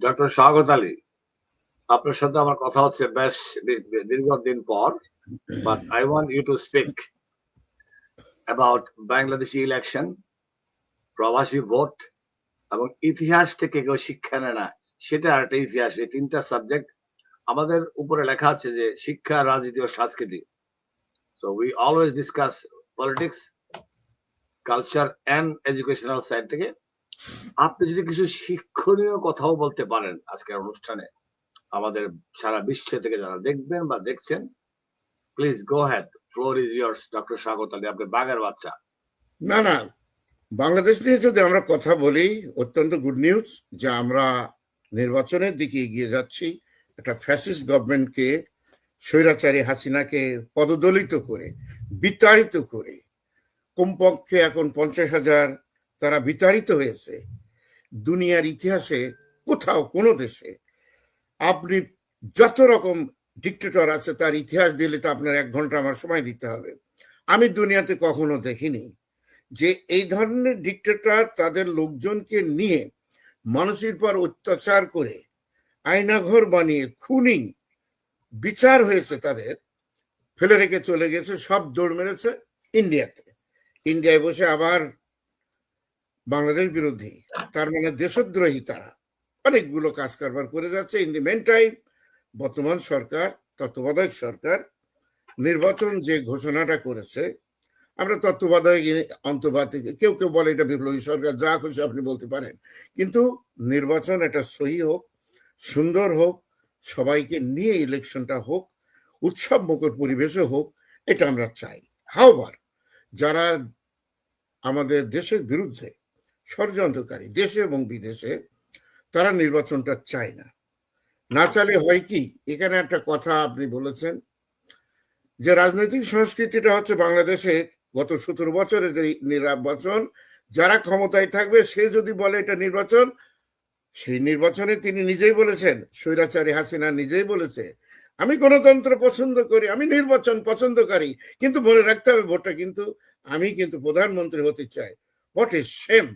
Doctor Swagat Ali, আপনার সাথে আমার কথা হচ্ছে বেশ দীর্ঘদিন পর but I want you to speak about Bangladeshi election প্রবাসী ভোট, এবং ইতিহাস থেকে কেউ শিক্ষা নেয় না। সেটা একটা ইতিহাস, এই তিনটা সাবজেক্ট আমাদের উপরে লেখা আছে যে শিক্ষা, রাজনীতি ও সংস্কৃতি। So we always discuss politics culture and educational side থেকে। আপনি যদি কিছু শিক্ষণীয় কথাও বলতে পারেন আজকের অনুষ্ঠানে, আমাদের সারা বিশ্ব থেকে যারা দেখবেন বা দেখছেন please go ahead floor is yours doctor Swagat Ali আপনি বাগের বাচ্চা। না না, বাংলাদেশ নিয়ে যদি আমরা কথা বলি, অত্যন্ত গুড নিউজ যে আমরা নির্বাচনের দিকে এগিয়ে যাচ্ছি, একটা ফ্যাসিস্ট গভর্নমেন্টকে স্বৈরাচারী হাসিনাকে পদদলিত করে, বিতাড়িত করে, কমপক্ষে এখন পঞ্চাশ হাজার তারা বিতাড়িত হয়েছে। দুনিয়ার ইতিহাসে কোথাও কোনো দেশে। আপনি যত রকম ডিক্টেটর আছে, তার ইতিহাস দিলে তো আপনার এক ঘণ্টা আমার সময় দিতে হবে। আমি দুনিয়াতে কখনো দেখিনি যে এই ধরনের ডিক্টেটর তাদের লোকজনকে নিয়ে মানুষের পর অত্যাচার করে আয়নাঘর বানিয়ে খুনি বিচার হয়েছে তাদের, ফেলে রেখে চলে গেছে, সব দৌড় মেরেছে ইন্ডিয়াতে। ইন্ডিয়ায় বসে আবার বাংলাদেশ বিরোধী, তার মানে দেশদ্রোহী তারা। অনেকগুলো কাজ কারবার করে যাচ্ছে। ইন দি মেন টাইম বর্তমান সরকার, তত্ত্বাবধায়ক সরকার নির্বাচন যে ঘোষণাটা করেছে, আমরা তত্ত্বাবধায়ক অন্তর্বাদ কেউ কেউ বলে এটা বিপ্লবী সরকার, যা খুশি আপনি বলতে পারেন। কিন্তু নির্বাচন এটা সহি হোক, সুন্দর হোক, সবাইকে নিয়ে ইলেকশনটা হোক উৎসব মুখর পরিবেশে হোক, এটা আমরা চাই। হাওবার যারা আমাদের দেশের বিরুদ্ধে ষড়যন্ত্রকারী, দেশে এবং বিদেশে, তারা নির্বাচনটা চায় না। না চালে হয় কি, এখানে একটা কথা আপনি বলেছেন যে রাজনৈতিক সংস্কৃতিটা হচ্ছে বাংলাদেশে গত সতেরো বছরের যে নির্বাচন, যারা ক্ষমতায় থাকবে, সে যদি বলে এটা নির্বাচন, সেই নির্বাচনে তিনি নিজেই বলেছেন, স্বৈরাচারী হাসিনা নিজেই বলেছে, আমি গণতন্ত্র পছন্দ করি, আমি নির্বাচন পছন্দকারী কিন্তু মনে রাখতে হবে, ভোটটা কিন্তু আমি কিন্তু প্রধানমন্ত্রী হতে চাই। What is same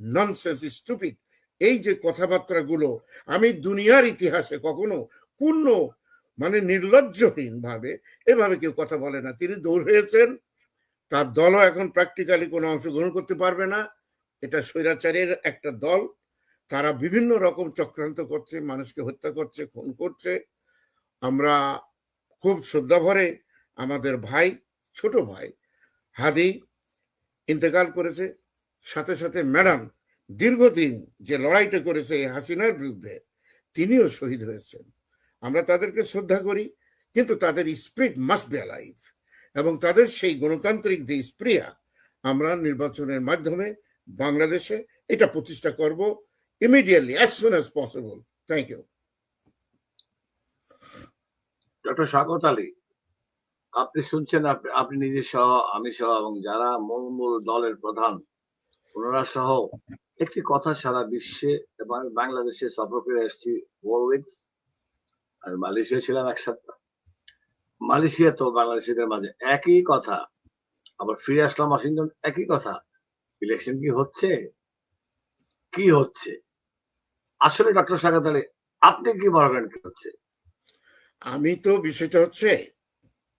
nonsense stupid এই যে কথাবার্তাগুলো আমি দুনিয়ার ইতিহাসে কখনো পূর্ণ মানে নির্লজ্জহীন ভাবে এভাবে কেউ কথা বলে না। তিনি দৌড় হয়েছেন, তার দলও এখন প্র্যাকটিক্যালি কোনো অংশগ্রহণ করতে পারবে না। এটা স্বৈরাচারের একটা দল। তারা বিভিন্ন রকম চক্রান্ত করছে, মানুষকে হত্যা করছে, খুন করছে। আমরা খুব শ্রদ্ধা ভরে আমাদের ভাই, ছোট ভাই হাদি, ইন্তেকাল করেছে। সাথে সাথে ম্যাডাম দীর্ঘদিন যে লড়াইটা করেছে এই হাসিনার বিরুদ্ধে, তিনিও শহীদ হয়েছেন। আমরা তাদেরকে শ্রদ্ধা করি, কিন্তু তাদের স্পিরিট মাস্ট বি অ্যালাইভ এবং তাদের সেই গণতান্ত্রিক যে স্প্রিয়া আমরা নির্বাচনের মাধ্যমে বাংলাদেশে এটা প্রতিষ্ঠা করব immediately as soon as possible thank you doctor Swagat Ali, আপনি শুনছেন, আপনি নিজে সহ, আমি সহ, এবং যারা মূল মূল দলের প্রধান ওনারা সহ একটি কথা সারা বিশ্বে এবং বাংলাদেশে সফর করে এসেছি উইকস আর মালয়েশিয়া ছিলাম এক সপ্তাহ মালয়েশিয়া তো বাংলাদেশিদের মাঝে একই কথা, আবার ফিরে আসলাম ওয়াশিংটন, একই কথা। ইলেকশন কি হচ্ছে? কি হচ্ছে? আসলে ডক্টর স্বাগত আলী, আপনি কি করেন কি হচ্ছে? আমি তো বিষয়টা হচ্ছে,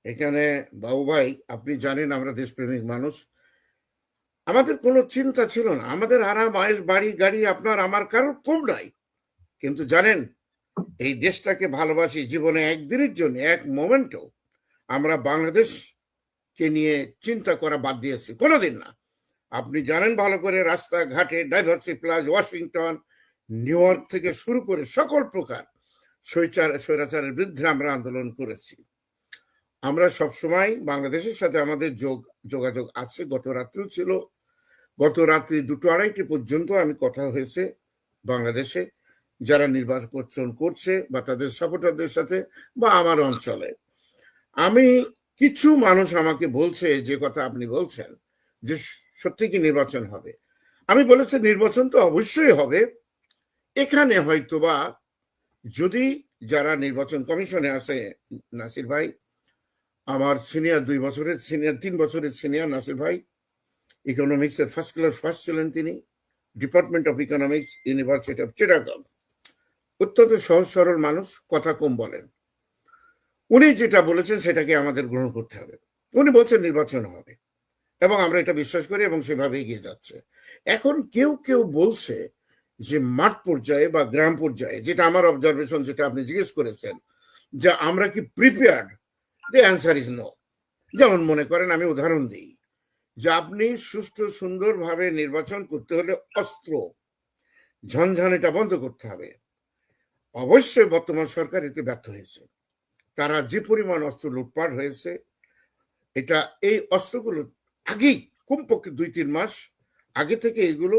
এখানে বাবু ভাই আপনি জানেন আমরা দেশপ্রেমিক মানুষ। আমাদের কোনো চিন্তা ছিল না। আমাদের আরাম, আয়েস, বাড়ি, গাড়ি, আপনার, আমার, কারোর কম নাই। কিন্তু জানেন, এই দেশটাকে ভালোবাসি জীবনে একদিনের জন্য, এক মোমেন্টও। আমরা বাংলাদেশকে নিয়ে চিন্তা করা বাদ দিয়েছি, কোনোদিন না। আপনি জানেন ভালো করে রাস্তাঘাটে ডাইভার্সি প্লাস, ওয়াশিংটন, নিউ ইয়র্ক থেকে শুরু করে সকল প্রকার স্বৈচার, স্বৈরাচারের বিরুদ্ধে আমরা আন্দোলন করেছি। আমরা সবসময় বাংলাদেশের সাথে আমাদের যোগ, যোগাযোগ আছে। গত রাত্রেও ছিল গত রাত্রি দুটো আড়াইটি পর্যন্ত আমি কথা হয়েছে বাংলাদেশে, যারা নির্বাচন করছে বা তাদের সাপোর্টারদের সাথে বা আমার অঞ্চলে। আমি কিছু মানুষ আমাকে বলছে যে কথা আপনি বলছেন, যে সত্যি কি নির্বাচন হবে। আমি বলেছি নির্বাচন তো অবশ্যই হবে। এখানে হয়তোবা যদি যারা নির্বাচন কমিশনে আছে নাসির ভাই, আমার সিনিয়র দুই বছরের সিনিয়র তিন বছরের সিনিয়র নাসির ভাই ইকোনমিক্সের ফার্স্ট ক্লাস ফার্স্ট ছিলেন তিনি department of economics university of Chittagong অত্যন্ত সহজ, সরল মানুষ, কথা কম বলেন। উনি যেটা বলেছেন, সেটাকে আমাদের গ্রহণ করতে হবে। উনি বলছেন নির্বাচন হবে। এবং আমরা এটা বিশ্বাস করি এবং সেভাবে এগিয়ে যাচ্ছে। এখন কেউ কেউ বলছে যে মাঠ পর্যায়ে বা গ্রাম পর্যায়ে, যেটা আমার অবজারভেশন যেটা আপনি জিজ্ঞেস করেছেন, যে আমরা কি prepared the answer is no যেমন মনে করেন, আমি উদাহরণ দিই। যে আপনি সুষ্ঠু, সুন্দরভাবে নির্বাচন করতে হলে অস্ত্র, ঝনঝানিটা বন্ধ করতে হবে। অবশ্যই বর্তমান সরকার এতে ব্যর্থ হয়েছে। তারা যে পরিমাণ অস্ত্র লুটপাট হয়েছে, এটা এই অস্ত্রগুলো আগেই, কমপক্ষে দুই, তিন মাস আগে থেকে এগুলো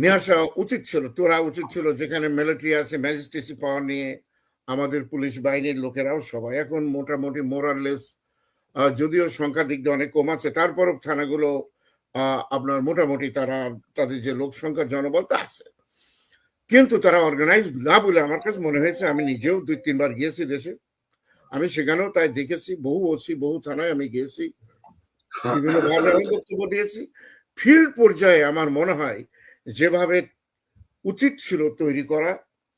নিয়ে আসা উচিত ছিল। তোরা উচিত ছিল যেখানে মিলিটারি আছে ম্যাজিস্ট্রেসি পাওয়ার নিয়ে আমাদের পুলিশ বাহিনীর লোকেরাও সবাই। এখন মোটামুটি মোরাললেস যদিও সংখ্যা দিক দিয়ে অনেক কম আছে তারপরও থানাগুলো আপনার মোটামুটি তারা তাদের যে লোক সংখ্যা জনবল তা আছে। কিন্তু তারা অর্গানাইজ না বলে আমার কাছে মনে হয়েছে আমি নিজেও দুই তিনবার গিয়েছি দেশে। আমি সেখানেও তাই দেখেছি বহু ওসি বহু থানায় আমি গিয়েছি বিভিন্ন ভাবে আমি বক্তব্য দিয়েছি। ফিল্ড পর্যায়ে আমার মনে হয় যেভাবে উচিত ছিল তৈরি করা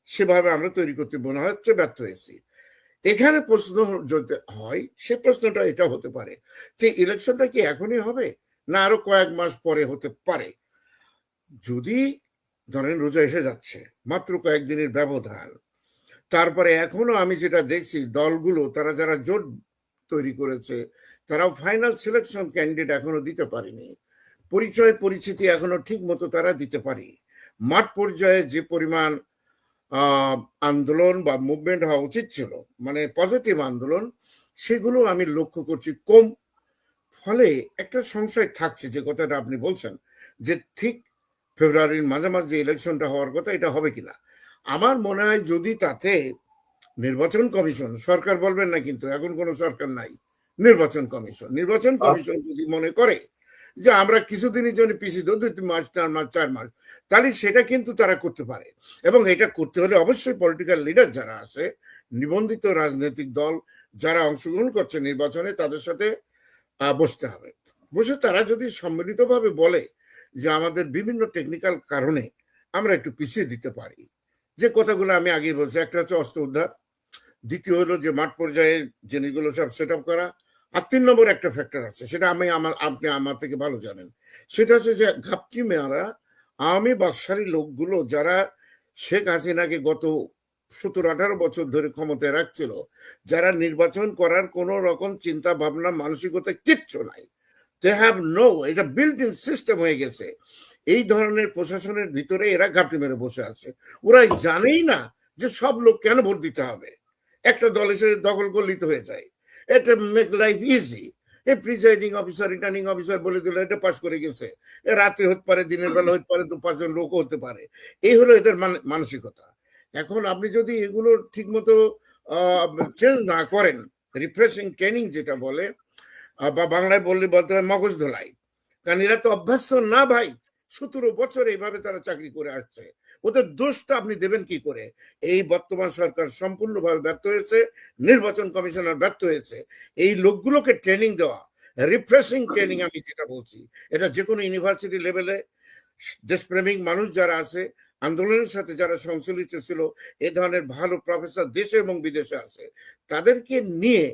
সেভাবে আমরা তৈরি করতে মনে হচ্ছে ব্যর্থ হয়েছি। এখানে প্রশ্ন যদি হয়, সে প্রশ্নটা এটা হতে পারে যে ইলেকশনটা কি এখনই হবে না আরও কয়েক মাস পরে হতে পারে? যদি ধরেন রোজা এসে যাচ্ছে, মাত্র কয়েকদিনের ব্যবধান, তারপরে এখনও আমি যেটা দেখছি দলগুলো, তারা যারা জোট তৈরি করেছে তারা ফাইনাল সিলেকশন ক্যান্ডিডেট এখনও দিতে পারেনি। পরিচয় পরিচিতি এখনও ঠিক মতো তারা দিতে পারি মাঠ পর্যায়ে যে পরিমাণ আন্দোলন বা মুভমেন্ট হওয়া উচিত ছিল। মানে পজিটিভ আন্দোলন সেগুলো আমি লক্ষ্য করছি কম। ফলে একটা সংশয় থাকছে যে কথাটা আপনি বলছেন যে ঠিক ফেব্রুয়ারির মাঝামাঝি ইলেকশনটা হওয়ার কথা এটা হবে কিনা? আমার মনে হয় যদি তাতে নির্বাচন কমিশন সরকার বলবেন না কিন্তু এখন কোনো সরকার নাই নির্বাচন কমিশন। নির্বাচন কমিশন যদি মনে করে যে আমরা কিছুদিনের জন্য পিছিয়ে দেবো, দুই তিন মাস, চার মাস চার মাস। তাহলে সেটা কিন্তু তারা করতে পারে। এবং এটা করতে হলে অবশ্যই পলিটিক্যাল লিডার যারা আছে, নিবন্ধিত রাজনৈতিক দল যারা অংশগ্রহণ করছে নির্বাচনে, তাদের সাথে বসতে হবে। বসে তারা যদি সম্মিলিতভাবে বলে যে আমাদের বিভিন্ন টেকনিক্যাল কারণে আমরা একটু পিছিয়ে দিতে পারি, যে কথাগুলো আমি আগে বলছি, একটা হচ্ছে অস্ত্র উদ্ধার, দ্বিতীয় হলো যে মাঠ পর্যায়ে জিনিসগুলো সব সেট করা আর তিন নম্বর একটা ফ্যাক্টর আছে, সেটা আমি আমার, আপনি আমার থেকে ভালো জানেন। সেটা হচ্ছে যে ঘাপটি মেয়ারা আওয়ামী বাকশালী লোকগুলো যারা শেখ হাসিনাকে গত সতেরো, আঠারো বছর ধরে ক্ষমতায় রাখছিল, যারা নির্বাচন করার কোন রকম চিন্তা, ভাবনা, মানসিকতা কিচ্ছু নাই। দে হ্যাভ নো এটা বিল্ট ইন সিস্টেম হয়ে গেছে। এই ধরনের প্রশাসনের ভিতরে এরা ঘাপটি মেরে বসে আছে। ওরা জানেই না যে সব লোক কেন ভোট দিতে হবে। একটা দল এসে দখল করলেই তো হয়ে যায়। এটা মেক লাইফ ইজি এই প্রিজাইডিং অফিসার রিটার্নিং অফিসার বলে দিল, এটা পাস করে গেছে। এ রাত্রে হতে পারে, দিনের বেলা হতে পারে দু পাঁচজন লোকও হতে পারে। এই হলো এদের মান- মানসিকতা। এখন আপনি যদি এগুলো ঠিক মতো চেঞ্জ না করেন রিফ্রেশিং ট্রেনিং যেটা বলে বা বাংলায় বললে বলতে হয় মগজ ধোলাই। কারণ এরা তো অভ্যস্ত না ভাই। সতেরো বছর এইভাবে তারা চাকরি করে আসছে। ওদের দোষটা আপনি দেবেন কি করে? এই বর্তমান সরকার সম্পূর্ণভাবে ব্যর্থ হয়েছে, নির্বাচন কমিশনার ব্যর্থ হয়েছে। এই লোকগুলোকে ট্রেনিং দেওয়া রিফ্রেশিং ট্রেনিং আমি যেটা বলছি, এটা যে কোনো ইউনিভার্সিটি লেভেলে দেশপ্রেমিক মানুষ যারা আছে, আন্দোলনের সাথে যারা সংশ্লিষ্ট ছিল, এ ধরনের ভালো প্রফেসর দেশে এবং বিদেশে আছে, তাদেরকে নিয়ে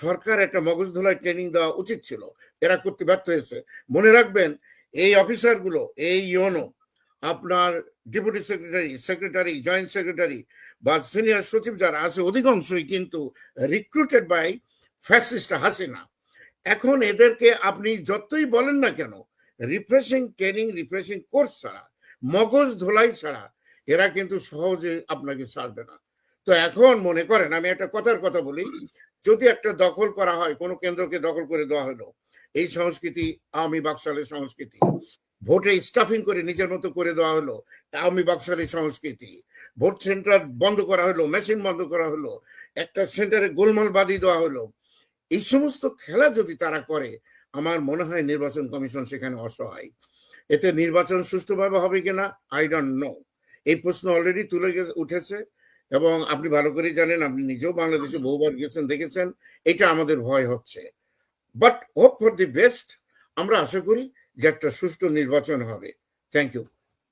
সরকার একটা মগজ ধোলাই ট্রেনিং দেওয়া উচিত ছিল। এরা করতে ব্যর্থ হয়েছে। মনে রাখবেন, এই অফিসারগুলো এই ইউনো আপনার deputy secretary secretary joint secretary বা সিনিয়র সচিব যারা আছে, অধিকাংশই কিন্তু রিক্রুটেড বাই ফ্যাসিস্ট হাসিনা। এখন এদেরকে আপনি যতই বলেন না কেন রিফ্রেশিং ট্রেনিং রিফ্রেশিং কোর্স ছাড়া, মগজ ধোলাই ছাড়া এরা কিন্তু সহজে আপনাকে ছাড়বে না। তো এখন মনে করেন, আমি একটা কথার কথা বলি, যদি একটা দখল করা হয়, কোনো কেন্দ্রকে দখল করে দেওয়া হলো, এই সংস্কৃতি আওয়ামী বাকশালের সংস্কৃতি ভোটে স্টাফিং করে নিজের মতো করে দেওয়া হলো। আওয়ামী বাকশালী সংস্কৃতি। ভোট সেন্টার বন্ধ করা হলো মেশিন বন্ধ করা হলো, একটা সেন্টারে গোলমাল বাঁধিয়ে দেওয়া হলো। এই সমস্ত খেলা যদি তারা করে, আমার মনে হয় নির্বাচন কমিশন সেখানে অসহায়। এতে নির্বাচন সুষ্ঠুভাবে হবে কিনা আই ডোন্ট নো এই প্রশ্ন অলরেডি তুলে উঠেছে। এবং আপনি ভালো করেই জানেন, আপনি নিজেও বাংলাদেশে বহুবার গেছেন, দেখেছেন, এটা আমাদের ভয় হচ্ছে। But hope for the best আমরা আশা করি যে একটা সুষ্ঠু নির্বাচন হবে। Thank you